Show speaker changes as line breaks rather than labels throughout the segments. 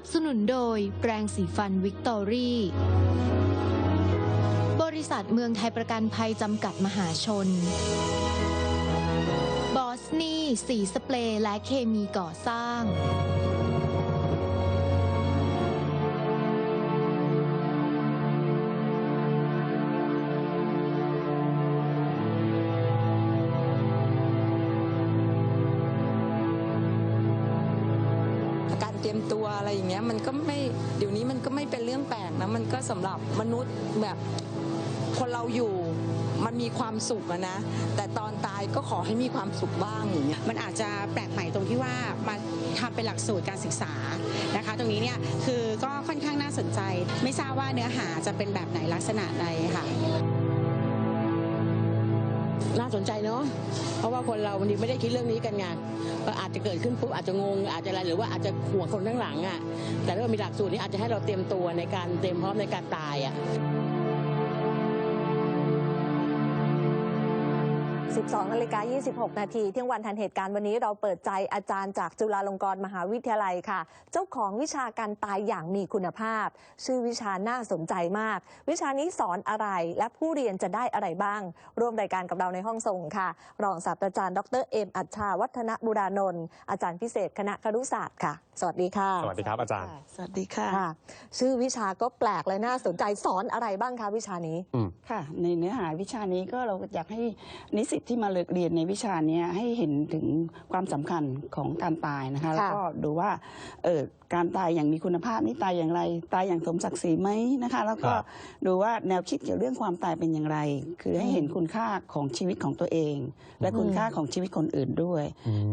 นับสนุนโดยแปรงสีฟันวิกตอรี่ บริษัทเมืองไทยประกันภัยจำกัดมหาชน บอสนี่ สีสเปรย์และเคมีก่อสร้าง
รเตรียมตัวอะไรอย่างเงี้ยมันก็ไม่เดี๋ยวนี้มันก็ไม่เป็นเรื่องแปลกนะมันก็สำหรับมนุษย์แบบคนเราอยู่มันมีความสุขนะ แต่ตอนตายก็ขอให้มีความสุขบ้างอย่างเงี้ย
มันอาจจะแปลกใหม่ตรงที่ว่ามาทำเป็นหลักสูตรการศึกษานะคะ ตรงนี้เนี่ยคือก็ค่อนข้างน่าสนใจ ไม่ทราบว่าเนื้อหาจะเป็นแบบไหนลักษณะใดค่ะ
น่าสนใจเนาะเพราะว่าคนเราวันนี้ไม่ได้คิดเรื่องนี้กันไงก็อาจจะเกิดขึ้นปุ๊บอาจจะงง อาจจะอะไรหรือว่าอาจจะหัวคนข้างหลังอะแต่ถ้าเรามีหลักสูตรนี้อาจจะให้เราเตรียมตัวในการเตรียมพร้อมในการตายอะ
12นาฬิกา26 นาทีเที่ยงวันทันเหตุการณ์วันนี้เราเปิดใจอาจารย์จากจุฬาลงกรณ์มหาวิทยาลัยค่ะ เจ้าของวิชาการตายอย่างมีคุณภาพ ชื่อวิชาน่าสนใจมาก วิชานี้สอนอะไรและผู้เรียนจะได้อะไรบ้าง ร่วมรายการกับเราในห้องส่งค่ะ รองศาสตราจารย์ดรเอมอัชชาวัฒนบุรานนท์อาจารย์พิเศษคณะครุศาสตร์ค่ะ สวัสดีค่ะ
สวัสดีครับอาจารย์
สวัสดีค่ะ
ค่ะชื่อวิชาก็แปลกและน่าสนใจสอนอะไรบ้างคะวิชานี้
ค่ะ ในเนื้อหาวิชานี้ก็เราอยากให้นิสิตที่มาเรียนในวิชาเนี้ยให้เห็นถึงความสำคัญของการตายนะคะแล้วก็ดูว่าเออการตายอย่างมีคุณภาพนี่ตายอย่างไร ตายอย่างสมศักดิ์ศรีไหมนะคะ แล้วก็
ครับ
ดูว่าแนวคิดเกี่ยวเรื่องความตายเป็นอย่างไร คือให้เห็นคุณค่าของชีวิตของตัวเอง และคุณค่าของชีวิตคนอื่นด้วย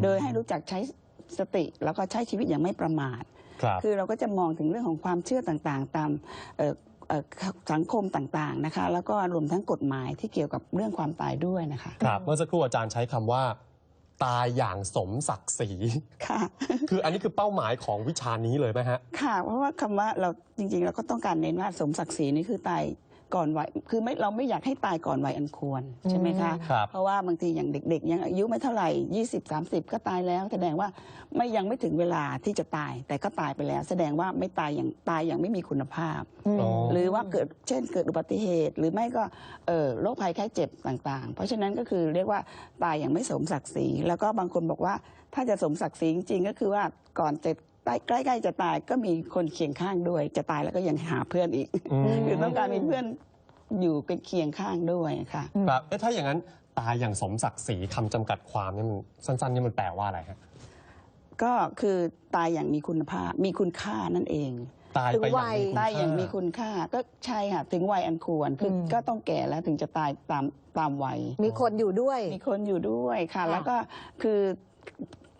โดยให้รู้จักใช้สติ แล้วก็ใช้ชีวิตอย่างไม่ประมาท
ครับ
คือเราก็จะมองถึงเรื่องของความเชื่อต่างๆ ตามเอ่อเอ่อ สังคมต่างๆนะคะ แล้วก็รวมทั้งกฎหมายที่เกี่ยวกับเรื่องความตายด้วยนะคะ
ครับเมื่อสักครู่อาจารย์ใช้คำว่า ตายอย่างสมศักดิ์ศรี
ค่ะ
คืออันนี้คือเป้าหมายของวิชานี้เลยไหมฮะ
ค่ะ เพราะว่าคำว่าเราจริงๆ เราก็ต้องการเน้นว่าสมศักดิ์ศรีนี่คือตาย ก่อนวัยคือไม่เราไม่อยากให้ตายก่อนวัยอันควรใช่ไหมคะ
ครับ
เพราะว่าบางทีอย่างเด็ก ๆ ยังอายุไม่เท่าไหร่ 20 30 ก็ตายแล้ว แสดงว่าไม่ยังไม่ถึงเวลาที่จะตาย แต่ก็ตายไปแล้ว แสดงว่าไม่ตายอย่างตายอย่างไม่มีคุณภาพ
อ๋อ
หรือว่าเกิดเช่นเกิดอุบัติเหตุ หรือไม่ก็เอ่อโรคภัยไข้เจ็บต่างๆ เพราะฉะนั้นก็คือเรียกว่าตายอย่างไม่สมศักดิ์ศรีแล้วก็บางคนบอกว่าถ้าจะสมศักดิ์ศรีจริงๆก็คือว่าก่อนจะ ใกล้ๆจะตายก็มีคนเคียงข้างด้วย จะตายแล้วก็ยังหาเพื่อนอีก
อืม
คือต้องการมีเพื่อนอยู่เป็นเคียงข้างด้วยค่ะ
ครับเอ๊ะถ้าอย่างนั้นตายอย่างสมศักดิ์ศรีคำจำกัดความนี่มันสั้นๆนี่มันแปลว่าอะไรฮะ
ก็คือตายอย่างมีคุณภาพมีคุณค่านั่นเอง
ตายไปอย่างมีคุณ
ตายอย่าง
ค่
มีคุณค่าก็ใช่ค่ะถึงวัยอันควรคืออ
ม
ก็ต้องแก่แล้วถึงจะตายตามตามวัย
มีคนอยู่ด้วย
มีคนอยู่ด้วยค่ะ
ค่ะ
แล้วก็คือ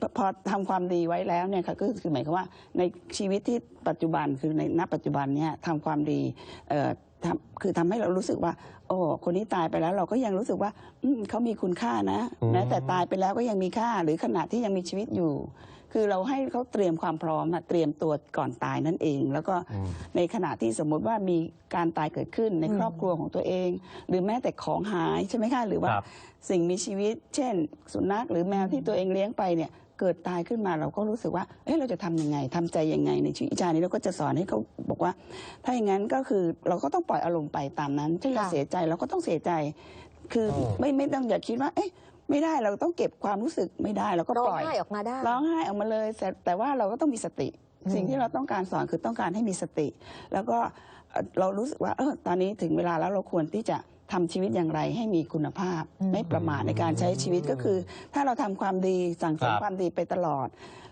พพอทำความดีไว้แล้วเนี่ยค่ะก็คือหมายความว่าในชีวิตที่ปัจจุบันคือในณปัจจุบันเนี่ยทำความดีเอ่อทำคือทำให้เรารู้สึกว่า โอ้คนนี้ตายไปแล้วเราก็ยังรู้สึกว่าอืมเขามีคุณค่านะ
อืม
แม้แต่ตายไปแล้วก็ยังมีค่าหรือขณะที่ยังมีชีวิตอยู่ คือเราให้เขาเตรียมความพร้อมอะเตรียมตัวก่อนตายนั่นเอง แล้วก็
อืม
ในขณะที่สมมุติว่ามีการตายเกิดขึ้นใน
อืม
ครอบครัวของตัวเอง หรือแม้แต่ของหายใช่ไหมคะหรือว่า
ครับ
สิ่งมีชีวิต เช่น สุนัขหรือแมวที่ตัวเองเลี้ยงไปเนี่ย เกิดตายขึ้นมาเราก็รู้สึกว่าเอ้เราจะทำยังไงทำใจยังไง ในชีวิตวิชานี้เราก็จะสอนให้เขาบอกว่า ถ้าอย่างนั้นก็คือเราก็ต้องปล่อยอารมณ์ไปตามนั้นถ้าเรา
ค่ะ
เสียใจเราก็ต้องเสียใจ คืออ
อ
ไม่ไม่ต้องอย่าคิดว่า เอ๊ะไม่ได้เราต้องเก็บความรู้สึกไม่ได้เราก็
ร้อ
ป
ง
ล่อย
ไห้ออกมาได้
ร้องไห้ออกมาเลยแต่แต่ว่าเราก็ต้องมีสติ
อืม
สิ่งที่เราต้องการสอนคือต้องการให้มีสติ แล้วก็เอ่อเรารู้สึกว่าเออตอนนี้ถึงเวลาแล้วเราควรที่จะ ทำชีวิตอย่างไรให้มีคุณภาพ ไม่ประมาทในการใช้ชีวิตก็คือ ถ้าเราทำความดีสั่งสม
ครับ
ความดีไปตลอด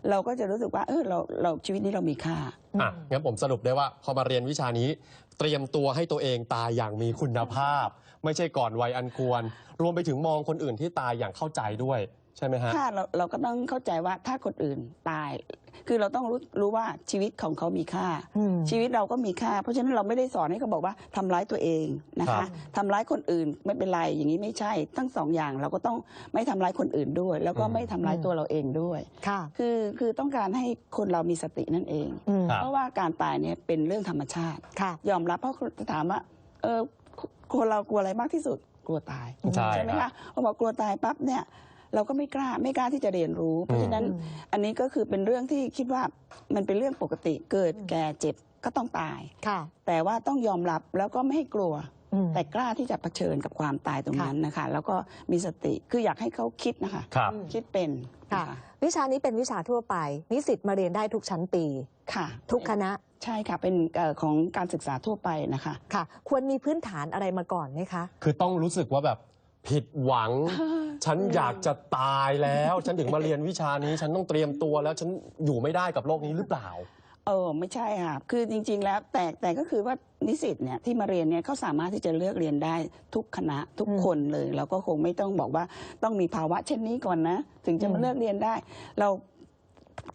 เราก็จะรู้สึกว่าเออเราเราชีวิตนี้เรามีค่า
อะงั้นผมสรุปได้ว่าพอมาเรียนวิชานี้ เตรียมตัวให้ตัวเองตายอย่างมีคุณภาพ ไม่ใช่ก่อนวัยอันควร รวมไปถึงมองคนอื่นที่ตายอย่างเข้าใจด้วย ใช่ไหมฮะ
ถ้าเราเราก็ต้องเข้าใจว่าถ้าคนอื่นตาย คือเราต้องรู้รู้ว่าชีวิตของเขามีค่า
อืม
ชีวิตเราก็มีค่า เพราะฉะนั้นเราไม่ได้สอนให้เขาบอกว่าทำร้ายตัวเองนะ
ครั
คะ
บ
ทำร้ายคนอื่นไม่เป็นไรอย่างนี้ไม่ใช่ ทั้งสองอย่างเราก็ต้องไม่ทำร้ายคนอื่นด้วย แล้วก็ไม่ทำร้ายตัวเราเองด้วย
ค่ะ
คือคือต้องการให้คนเรามีสตินั่นเอง
อืม
ครับ
เพราะว่าการตายเนี่ยเป็นเรื่องธรรมชาติ
ค่ะ
ยอมรับเพราะถามว่าเออคนเรากลัวอะไรมากที่สุดกลัวตาย
ใช่
ไหม
ครั
คะ
บ
พอบอกกลัวตายปั๊บเนี่ย เราก็ไม่กล้าไม่กล้าที่จะเรียนรู้ เพราะฉะนั้น
อืม
อันนี้ก็คือเป็นเรื่องที่คิดว่ามันเป็นเรื่องปกติเกิดแก่เจ็บก็ต้องตาย
ค่ะ
แต่ว่าต้องยอมรับแล้วก็ไม่ให้กลัว
อืม
แต่กล้าที่จะเผชิญกับความตายตรงนั้นนะคะ แล้วก็มีสติคืออยากให้เขาคิดนะคะ
ครับ
คิดเป็น
ค่ะ
นะคะ
วิชานี้เป็นวิชาทั่วไป นิสิตมาเรียนได้ทุกชั้นปี
ค่ะ
ทุกคณะ
ใช่ค่ะ เป็นเอ่อของการศึกษาทั่วไปนะคะ
ค่ะ ควรมีพื้นฐานอะไรมาก่อนไหมคะ
คือต้องรู้สึกว่าแบบ ผิดหวัง ฉันอยากจะตายแล้ว ฉันถึงมาเรียนวิชานี้ ฉันต้องเตรียมตัวแล้วฉันอยู่ไม่ได้กับโลกนี้หรือเปล่า
เออไม่ใช่ค่ะคือจริง ๆ แล้วแต่แต่ก็คือว่านิสิตเนี่ยที่มาเรียนเนี่ยเขาสามารถที่จะเลือกเรียนได้ทุกคณะทุก
อืม
คนเลย เราก็คงไม่ต้องบอกว่าต้องมีภาวะเช่นนี้ก่อนนะ ถึงจะ
อื
มามเลือกเรียนได้ เรา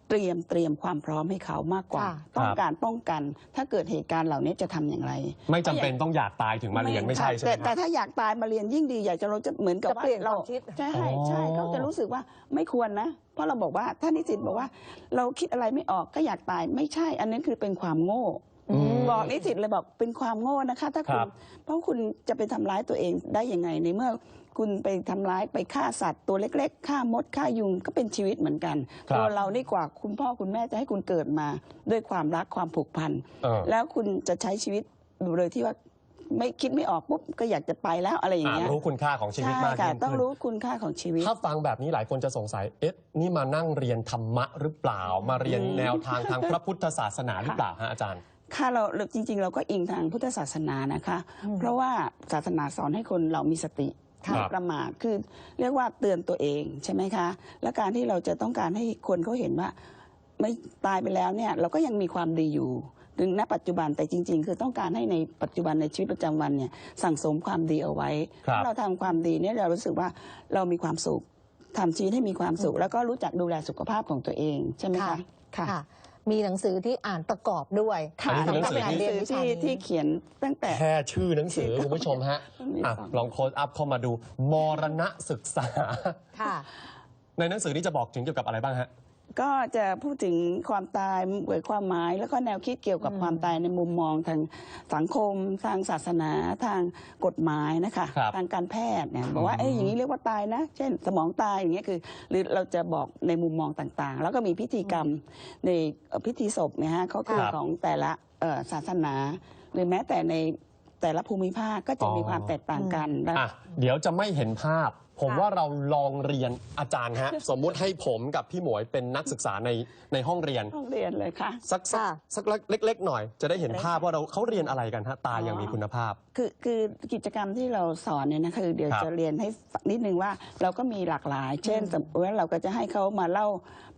เตรียมเตรียมความพร้อมให้เขามากกว่า
ค่ะ
ต้องการป้องกัน ถ้าเกิดเหตุการณ์เหล่านี้จะทำอย่างไร
ไม่จำเป็นต้องอยากตายถึงมาเรียนไม่ใช่ใช่ไหม
แต่
ค
แต่
รับ
ถ้าอยากตายมาเรียนยิ่งดี อยากจะเราจะเหมือนกับ
จะ
ว่า
เปลี่ยน
เรา
ความคิด
ใช่
อ๋อ
ใช่เขาจะรู้สึกว่าไม่ควรนะ เพราะเราบอกว่าถ้านิสิตบอกว่า เราคิดอะไรไม่ออกก็อยากตายไม่ใช่ อันนั้นคือเป็นความโง่
อืม
บอกนิสิตเลยบอกเป็นความโง่นะคะ ถ้าคุ
ครั
ณ
บ
เพราะคุณจะไปทำร้ายตัวเองได้ยังไงในเมื่อ คุณไปทำร้ายไปฆ่าสัตว์ตัวเล็กๆฆ่ามดฆ่ายุงก็เป็นชีวิตเหมือนกัน
ครับ
ตัวเรานี่กว่าคุณพ่อคุณแม่จะให้คุณเกิดมา ด้วยความรักความผูกพัน
เออ
แล้วคุณจะใช้ชีวิตโดยที่ว่าไม่คิดไม่ออกปุ๊บก็อยากจะไปแล้วอะไรอย่าง
อ่า
เงี้ย
รู้คุณค่าของชีวิต
ใช่
มาก
ค่ะ
ยิ่ง
ต้อง
ขึ้น
รู้คุณค่าของชีวิต
ถ้าฟังแบบนี้หลายคนจะสงสัย เอ๊ะ นี่มานั่งเรียนธรรมะหรือเปล่า มาเรียน
อืม
แนวทางทางพระพุทธศาสนาหรือเปล่าฮะอาจารย์
ค่ะเราเราจริง ๆ เราก็อิงทางพุทธศาสนานะคะ
อืม
เพราะว่าศาสนาสอนให้คนเรามีสติ
ครับ
ไม่ประมาทคือเรียกว่าเตือนตัวเองใช่ไหมคะ และการที่เราจะต้องการให้คนเขาเห็นว่า ไม่ตายไปแล้วเนี่ยเราก็ยังมีความดีอยู่ถึงณปัจจุบันแต่จริง ๆ คือต้องการให้ในปัจจุบันในชีวิตประจำวันเนี่ยสั่งสมความดีเอาไว้
ครับ
ถ้าเราทำความดีเนี่ยเรารู้สึกว่าเรามีความสุขทำชีวิตให้มีความสุข แล้วก็รู้จักดูแลสุขภาพของตัวเองใช่ไหมคะ
ค่ะ มีหนังสือที่อ่านประกอบด้วย
ค่ะ
อันนี้คือหนังสือ
หนังสือที่ที่เขียนตั้งแต่
แค่ชื่อหนังสือ คุณผู้ชมฮะ
มี
อะ
สอง
ลองโค้ดอัพเข้ามาดู มรณะศึกษา
ค่ะ
ในหนังสือนี้จะบอกถึงเกี่ยวกับอะไรบ้างฮะ
ก็จะพูดถึงความตายเปิดความหมาย แล้วก็แนวคิดเกี่ยวกับ
อืม
ความตายในมุมมองทางสังคม ทางศาสนาทางกฎหมายนะคะ
ครับ
ทางการแพทย์เนี่ยบอกว่า
อืม
เอ้ยอย่างนี้เรียกว่าตายนะ เช่น สมองตายอย่างเงี้ยคือ หรือเราจะบอกในมุมมองต่างๆ แล้วก็มีพิธีกรรมในเอ่อพิธีศพเนะฮะเขาคือ
ครับ
ของแต่ละเอ่อศาสนา หรือแม้แต่ในแต่ละภูมิภาคก็จะมีความแตกต่างกันและ
อะเดี๋ยวจะไม่เห็นภาพ ผม
ค่ะ
ว่าเราลองเรียนอาจารย์ฮะ สมมุติให้ผมกับพี่หมวยเป็นนักศึกษาในในห้องเรียน
ห้องเรียนเลยค่ะ
สักสัก
ค่ะ
สักเล็กๆหน่อย จะได้เห็นภาพว่าเราเขาเรียนอะไรกันฮะตายอย่างมีคุณภาพ
คือคือกิจกรรมที่เราสอนเนี่ยนะคะคือเดี๋ยว
ครับ
จะเรียนให้ฟังนิดนึงว่าเราก็มีหลากหลาย เช่นสมมติว่าเราก็จะให้เขามาเล่า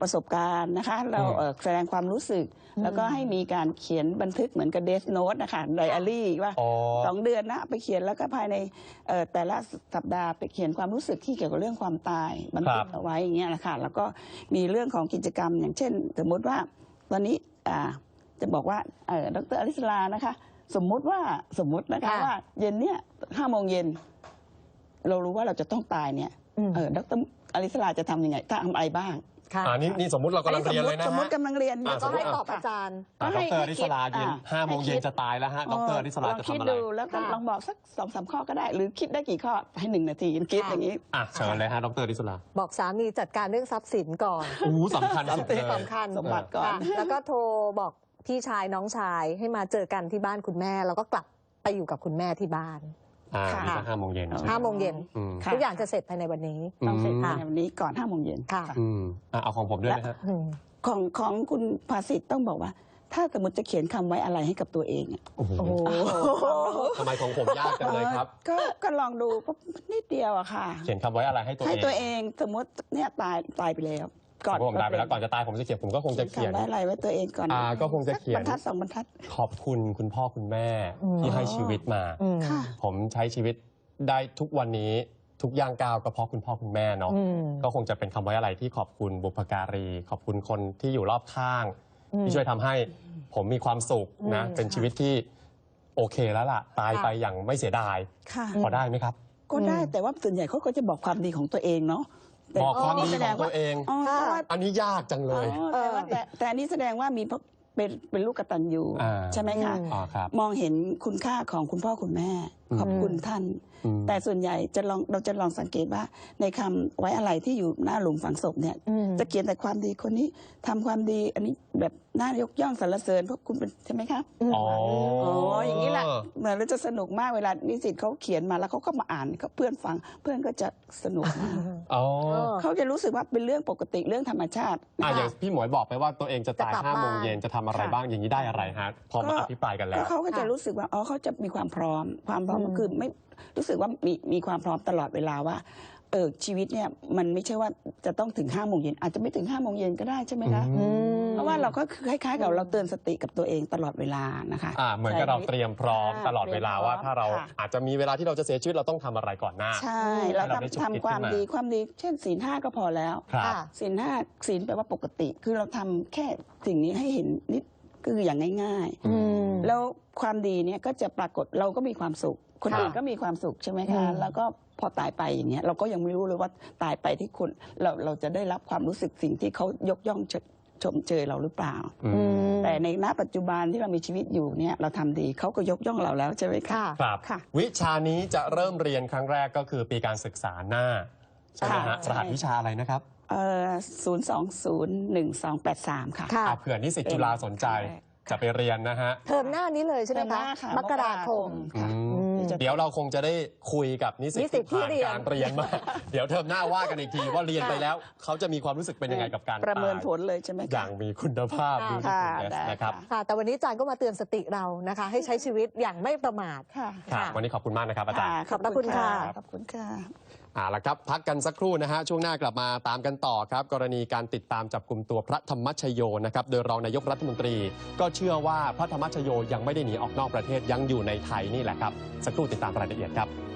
ประสบการณ์นะคะ เรา
อืม
เอ่อแสดงความรู้สึกแล้วก็ให้มีการเขียนบันทึกเหมือนกับเดสโน t นะคะไดอารี่ว่า
อ๋อ
สองเดือนนะไปเขียนแล้วก็ภายในเอ่อแต่ละสัปดาห์ไปเขียนความรู้สึกที่เกี่ยวกับเรื่องความตายบันทึ
ครั
ก
บ
เอาไว้อย่างเงี้ยนะคะแล้วก็มีเรื่องของกิจกรรม อย่างเช่น สมมุติว่าตอนนี้อ่าจะบอกว่าเอ่อดรอลิสลานะคะ สมมุติว่าสมมุตินะคะ
ค่ะ
ว่าเย็นเนี่ยห้าโมงเย็นเรารู้ว่าเราจะต้องตายเนี่ย
อืม
เออดรอลิสลาจะทำยังไงทำอะไรบ้าง
ค่ะ
อ่านี่นี่สมมุติเรากำลังเรียนเลยนะ
สมม
ฮะ
ติกำลังเรียน
อ่า
ก็ให้
สมมุติ
ตอบอาจารย์
อะด
ให้
รอ
ให้
ริ
คิ
ส
ด
ลาเย็น
อะ
ห้าโมง
ให้
เย็
คิ
น
ด
จะตายแล้วฮะดรอริสลาจะ
ลองคิด
ทำอะไร
ดูแล้วก็
ค่ะ
ลองบอกสักสองสามข้อก็ได้ หรือคิดได้กี่ข้อให้หนึ่งนาทีคิด
ค่ะ
อย่างนี้
อะเชิญเลยฮะดรอริสลา
บอกสามีจัดการเรื่องทรัพย์สินก่อน
อู้สำคัญสุดเลย
สำคัญ
สมบัติก่อน
ค่ะแล้วก็โทรบอกพี่ชายน้องชายให้มาเจอกันที่บ้านคุณแม่ แล้วก็กลับไปอยู่กับคุณแม่ที่บ้าน
อ่า
ค่ะ
นี่ก็ห้าโมงเย็นใช่ไหม
ห้าโมงเย็น
อืม
ค่ะ
ทุกอย่างจะเสร็จภายในวันนี้
ต้องเสร็จ
อืม
ภายในวันนี้ก่อนห้าโมงเย็น
ค่ะ
อืมอะเอาของผมด้วยนะฮะ
อืม
ของของคุณภาสิทธ์ต้องบอกว่า ถ้าสมมติจะเขียนคำไว้อะไรให้กับตัวเองอะ
โอ้โห
โอ้โห
ทำไมของผมยากจังเลยครับ
ก็ก็ลองดูก็นิดเดียวอะค่ะ
เขียนคำไว้อะไรให้ตัว
ให้
เอง
ตัวเองสมมติเนี่ยตายตายไปแล้ว ก่อน
ผมตายไปแล้วก่อนจะตายผมจะเขียนผมก็คงจะเขียน
คำไว้อะไรไว้ตัวเองก่อน
อ่าก็คงจะเขียน
สับรรทัดสองบรรทัด
ขอบคุณคุณพ่อคุณแม่
อืม
ที่ให้ชีวิตมา
อืม
ค่ะ
ผมใช้ชีวิตได้ทุกวันนี้ทุกย่างก้าวก็เพราะคุณพ่อคุณแม่เนาะ
อืม
ก็คงจะเป็นคำไว้อะไรที่ขอบคุณบุพการี ขอบคุณคนที่อยู่รอบข้าง
อืม
ที่ช่วยทำให้ผมมีความสุขนะ
อืม
เป็นชีวิตที่โอเคแล้วล่ะ ตายไปอย่างไม่เสียดาย
ค่ะ
พอได้ไหมครับ
ก็ได้แต่ว่าส่วนใหญ่เขาก็จะบอกความดีของตัวเองเนาะแต่
บอกความดี
แส
ข
ด
องงตัวเอง
อ๋อเพราะว่า
อันนี้ยากจังเลย
อ๋อแต่ว่าแต่แต่อันนี้แสดงว่ามีพระเป็นเป็นลูกกตัญญู
อ่า
ใช่ไหมคะ
อืม
อ๋อครับ
มองเห็นคุณค่าของคุณพ่อคุณแม่ ขอบคุณท่าน
อืม
แต่ส่วนใหญ่จะลองเราจะลองสังเกตว่า ในคำไว้อะไรที่อยู่หน้าหลุมฝังศพเนี่ย
อืม
จะเขียนแต่ความดีคนนี้ทำความดีอันนี้แบบน่ายกย่องสรรเสริญเพราะคุณเป็นใช่ไหมครับ
อ๋อ
โอ้อย่างนี้แหละเหมือนเราจะสนุกมากเวลานิสิตเขาเขียนมาแล้วเขาก็มาอ่านก็เพื่อนฟังเพื่อนก็จะสนุกมาก
อ๋อ
เขาจะรู้สึกว่าเป็นเรื่องปกติเรื่องธรรมชาติ
อะอย่างพี่หมวยบอกไปว่าตัวเองจะตาย
จะกลับ
ห้าโมง
บ้าน
เย็นจะทำอะไรบ้างอย่างนี้ได้อะไรฮะพอมาอภิปรายกันแล้
ก็
ว
เขาก็จะ
ค่ะ
รู้สึกว่าอ๋อเขาจะมีความพร้อมความพร้อม
อืม
ก็คือไม่รู้สึกว่ามีมีความพร้อมตลอดเวลาว่าเออชีวิตเนี่ยมันไม่ใช่ว่าจะต้องถึงห้าโมงเย็นอาจจะไม่ถึงห้าโมงเย็นก็ได้ใช่ไหมคะ
อืม
เพราะว่าเราก็คือคล้ายๆ กับเราเตือนสติกับตัวเองตลอดเวลานะคะ
อ่าเหมือนกับเราเตรียมพร้อม
ค่ะ
ตลอดเวลาว่าถ้าเรา
ค่ะ
อาจจะมีเวลาที่เราจะเสียชีวิตเราต้องทำอะไรก่อนหน้า
ใช่เรา
ให้เราได้ฉุก
ทำ
คิด
ทำความ
ขึ้นมา
ดีความดี เช่นศีลห้าก็พอแล้ว
ครับ
ค่ะ
ศีลห้าศีลแปลว่าปกติ คือเราทำแค่สิ่งนี้ให้เห็นนิดคืออย่างง่าย
อืม
ๆแล้วความดีเนี่ยก็จะปรากฏเราก็มีความสุข คน
ค่ะ
อื่นก็มีความสุขใช่ไหมคะ
อืม
แล้วก็พอตายไปอย่างเงี้ยเราก็ยังไม่รู้เลยว่าตายไปที่คนเราเราจะได้รับความรู้สึกสิ่งที่เขายกย่องเชชมเชยเราหรือเปล่า
อืม
อืม
แต่ในณปัจจุบันที่เรามีชีวิตอยู่เนี่ยเราทำดีเขาก็ยกย่องเราแล้วใช่ไหมคะ
ค่ะ
ครับ
ค่ะ
วิชานี้จะเริ่มเรียนครั้งแรกก็คือปีการศึกษาหน้าใช่ไหมฮะ
ค่ะ
รหัสวิชาอะไรนะครับ
เอ่อศูนย์สองศูนย์หนึ่งสองแปดสามค่ะ
ค่ะ
อะเผื่อนิสิตจุฬาสนใจจะไปเรียนนะฮะ
เทอมหน้านี้เลยใช่ไหม
เทอมห
คะ
น้าค่ะ
มกราคม
ค่ะ
อืม
อืม
ที่ จะ
เดี๋ยวเราคงจะได้คุยกับนิสิต
นิสิตที่
ผ่าน
เรียน
การเรียนมา เดี๋ยวเทอมหน้าว่ากันอีกทีว่าเรียนไปแล้ว เขาจะมีความรู้สึกเป็นยังไงกับการ
ประเมิน
ตาย
ผลเลยใช่ไหม
อ
คะ
ย่างมีคุณภาพ
ค่ะ
beautiful
ค่ะ
test
ได้
นะครับ
ค่ะ แต่วันนี้อาจารย์ก็มาเตือนสติเรานะคะ ให้ใช้ชีวิตอย่างไม่ประมาท
ค่ะ
ครับวันนี้ขอบคุณมากนะครับอาจารย์
ขอบพระคุณค่ะ
ขอบคุณค่ะ
เอาละครับ พักกันสักครู่นะฮะ ช่วงหน้ากลับมาตามกันต่อครับ กรณีการติดตามจับกลุ่มตัวพระธรรมชโยนะครับ โดยรองนายกรัฐมนตรี ก็เชื่อว่าพระธรรมชโยยังไม่ได้หนีออกนอกประเทศยังอยู่ในไทยนี่แหละครับ สักครู่ติดตามรายละเอียดครับ